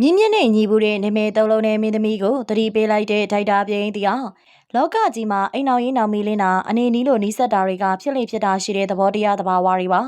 မြင်းမြင့်နဲ့ညီဘူးတဲ့နာမည်သုံးလုံးနဲ့မင်းသမီးကိုသတိပေးလိုက်တဲ့ဒိုက်တာပြင်းတီအောင်လောကကြီးမှာအိမ်အောင်ရေးနောင်မီလင်းတာအနေနီးလိုနီးစက်တာတွေကဖြစ်လိဖြစ်တာရှိတဲ့သဘောတရားသဘာဝတွေပါ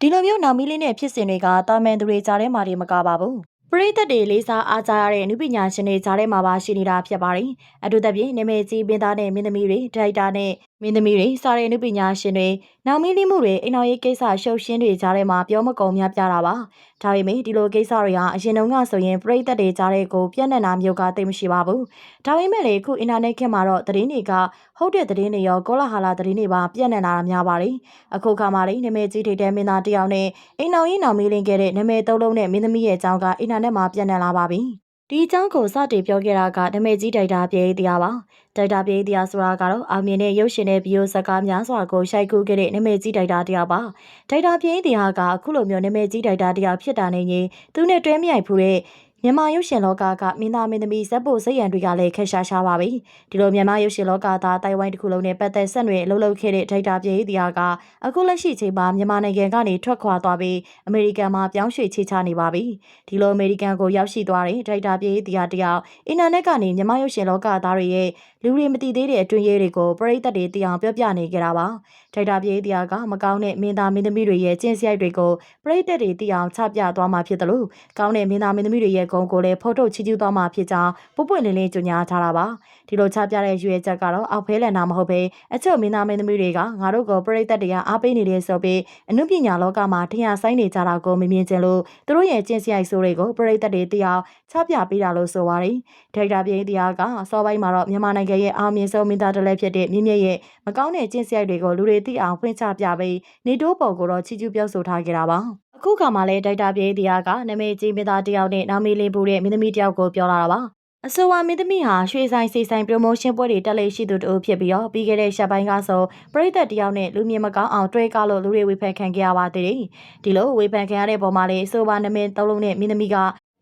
ဒီလိုမျိုးနောင်မီလင်းတဲ့ဖြစ်စဉ်တွေကတာမန်သူတွေကြားထဲမှာတွေမကပါဘူးပရိသတ်တွေလေးစားအားကြရတဲ့နုပညာရှင်တွေကြားထဲမှာပါရှိနေတာဖြစ်ပါတယ်အထူးသဖြင့်နာမည်ကြီးပင်သားနဲ့မင်းသမီးတွေဒိုက်တာနဲ့မင်းသမီးတွေစားတဲ့နုပညာရှင်တွေနောင်မီလင်းမှုတွေအိမ်အောင်ရေးကိစ္စရှုပ်ရှင်းတွေကြားထဲမှာပြောမကုန်များပြတာပါဒါပေမဲ့ဒီလိုကိစ္စတွေဟာအရင်တုန်းကဆိုရင်ပရိသတ်တွေကြားထဲကိုပြန့်နှံ့တာမျိုးကသိမရှိပါဘူး။ဒါပေမဲ့လေအခုအင်တာနက်ခေတ်မှာတော့သတင်းတွေကဟုတ်တဲ့သတင်းတွေရောကောလာဟာလာသတင်းတွေပါပြန့်နှံ့လာတာများပါတယ်။အခုခါမှလေနာမည်ကြီးထိတဲ့မင်းသားတယောက်နဲ့အိမ်အောင်ရင်အောင်မေးလင်းခဲ့တဲ့နာမည်သုံးလုံးနဲ့မင်းသမီးရဲ့အကြောင်းကအင်တာနက်မှာပြန့်နှံ့လာပါပြီ။ ဒီအကြောင်းကိုစတင်ပြောခဲ့တာကနာမည်ကြီးဒိုက်တာပြေးတရားပါဒိုက်တာပြေးတရားဆိုတာကတော့အောင်မြင်တဲ့ရုပ်ရှင်တဲ့ဗီဒီယိုဇာတ်ကားများစွာကိုရှိုက်ကူးခဲ့တဲ့နာမည်ကြီးဒိုက်တာတရားပါဒိုက်တာပြေးတရားကအခုလိုမျိုးနာမည်ကြီးဒိုက်တာတရားဖြစ်တာနေရင်သူနဲ့တွဲမြိုက်ဖူးတဲ့ မြန်မာရုပ်ရှင်လောကကမင်းသားမင်းသမီးဇက်ဖို့စိတ်ရန်တွေကလည်းခက်ရှားရှားပါပဲဒီလိုမြန်မာရုပ်ရှင်လောကသားတိုင်ဝိုင်းတစ်ခုလုံးနဲ့ပတ်သက်ဆက်နွယ်အလုပ်လုပ်ခဲ့တဲ့ဒိုက်တာပြေးတရားကအခုလက်ရှိချိန်မှာမြန်မာနိုင်ငံကနေထွက်ခွာသွားပြီးအမေရိကန်မှာပြောင်းရွှေ့ချေချနေပါပြီဒီလိုအမေရိကန်ကိုရောက်ရှိသွားတဲ့ဒိုက်တာပြေးတရားတယောက်အင်တာနက်ကနေမြန်မာရုပ်ရှင်လောကသားတွေရဲ့လူတွေမသိသေးတဲ့အတွင်းရေးတွေကိုပရိသတ်တွေသိအောင်ပြောပြနေကြတာပါဒိုက်တာပြေးတရားကမကောင်းတဲ့မင်းသားမင်းသမီးတွေရဲ့ကျင့်စရိုက်တွေကိုပရိသတ်တွေသိအောင်ချပြသွားမှာဖြစ်တယ်လို့ကောင်းတဲ့မင်းသားမင်းသမီးတွေရဲ့ဂုဏ်ကိုလည်းဖော်ထုတ်ချီးကျူးသွားမှာဖြစ်ကြောင်းပုပ်ပွင့်လင်းလင်းကြေညာထားတာပါဒီလိုချပြတဲ့ရွေးချက်ကတော့အောက်ဖဲလန်တာမဟုတ်ဘဲအချို့မင်းသားမင်းသမီးတွေကငါတို့ကိုပရိသတ်တွေကအားပေးနေတယ်ဆိုပြီးအမှုပညာလောကမှာထင်ရဆိုင်နေကြတာကိုမမြင်ချင်လို့သူတို့ရဲ့ကျင့်စရိုက်ဆိုးတွေကိုပရိသတ်တွေသိအောင်ချပြပေးတာလို့ဆိုပါတယ်ဒိုက်တာပြင်းတရားကစောပိုင်းမှာတော့မြန်မာနိုင်ငံရဲ့အောင်မြင်ဆုံးမင်းသားတစ်လည်းဖြစ်တဲ့မြင့်မြတ်ရဲ့မကောင်းတဲ့ကျင့်စရိုက်တွေကိုလူတွေသိအောင်ဖွင့်ချပြပြီးနေတိုးပေါ်ကိုတော့ချီးကျူးပြောဆိုထားကြတာပါ အခုခါမှာလဲဒိုက်တာပြေးတရားကနာမည်ကြီးမင်းသားတယောက်နဲ့နာမည်လေးပူတဲ့မင်းသမီးတယောက်ကိုပြောလာတာပါအဆိုပါမင်းသမီးဟာရွှေဆိုင်စီဆိုင်ပရိုမိုးရှင်းပွဲတွေတက်လေရှိသူတူဖြစ်ပြီးတော့ပြီးခဲ့တဲ့ရှက်ပိုင်းကဆိုပရိသတ်တယောက်နဲ့လူမြင်မကောင်းအောင်တွဲကားလို့လူတွေဝေဖန်ခံခဲ့ရပါသေးတယ်။ဒီလိုဝေဖန်ခံရတဲ့ပုံမှာလေအဆိုပါနာမည်သုံးလုံးနဲ့မင်းသမီးက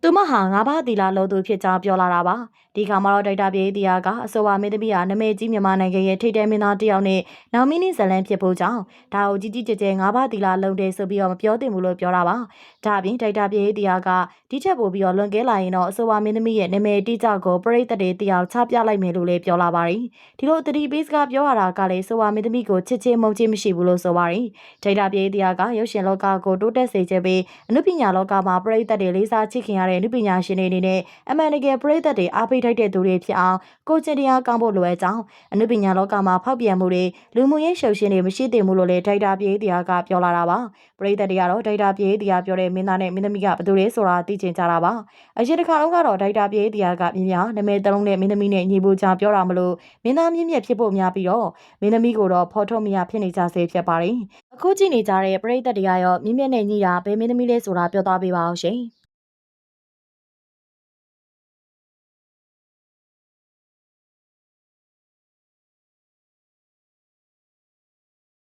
သူမဟာငါးပါးတီလာလို့သူဖြစ်ကြောင်းပြောလာတာပါဒီခါမှာတော့ဒိုက်တာပြေးတရားကအဆိုပါမင်းသမီးဟာနမေကြီးမြန်မာနိုင်ငံရဲ့ထိတ်တဲမင်းသားတယောက်နဲ့နောင်မီနီဇလန်ဖြစ်ဖို့ကြောင့်ဒါကိုကြီးကြီးကျယ်ကျယ်ငါးပါးတီလာလုံတယ်ဆိုပြီးတော့မပြောသင့်ဘူးလို့ပြောတာပါဒါအပြင်ဒိုက်တာပြေးတရားကဒီချက်ပို့ပြီးတော့လွန်ကဲလာရင်တော့အဆိုပါမင်းသမီးရဲ့နာမည်တိကျကိုပရိသတ်တွေတရားချပြလိုက်မယ်လို့လည်းပြောလာပါတယ်ဒီလိုတတိပေးစကားပြောရတာကလည်းဆိုပါမင်းသမီးကိုချစ်ချင်းမုန်းချင်းမရှိဘူးလို့ဆိုပါတယ်ဒိုက်တာပြေးတရားကရုပ်ရှင်လောကကိုတိုးတက်စေခြင်းပြီးအနုပညာလောကမှာပရိသတ်တွေလေးစားချစ်ခင်ရတဲ့အနုပညာရှင်တွေအနေနဲ့အမှန်တကယ်ပရိသတ်တွေအားပေးထိုက်တဲ့သူတွေဖြစ်အောင်ကိုကျင်တရားကောင်းဖို့လိုအပ်ကြောင်းအနုပညာလောကမှာဖောက်ပြန်မှုတွေလူမှုရေးရှုပ်ရှင်းတွေမရှိသင့်ဘူးလို့လည်းဒိုက်တာပြေးတရားကပြောလာတာပါပရိသတ်တွေကတော့ဒိုက်တာပြေးတရားပြောတဲ့မင်းသားနဲ့မင်းသမီးကဘယ်သူလဲဆိုတာသိချင်ကြတာပါအရင်တစ်ခါတော့ကတော့ဒိုက်တာပြေးတရားကမြင်များနာမည်တလုံးနဲ့မင်းသမီးနဲ့ညီဖို့ကြောင့်ပြောတာမလို့မင်းသားမြင့်မြတ်ဖြစ်ဖို့များပြီးတော့မင်းသမီးကိုတော့ဖော်ထုတ်မရဖြစ်နေကြစေဖြစ်ပါတယ်အခုကြည့်နေကြတဲ့ပရိသတ်တွေကရောမြင့်မြတ်နဲ့ညီတာဘယ်မင်းသမီးလဲဆိုတာပြောသားပေးပါအောင်ရှင်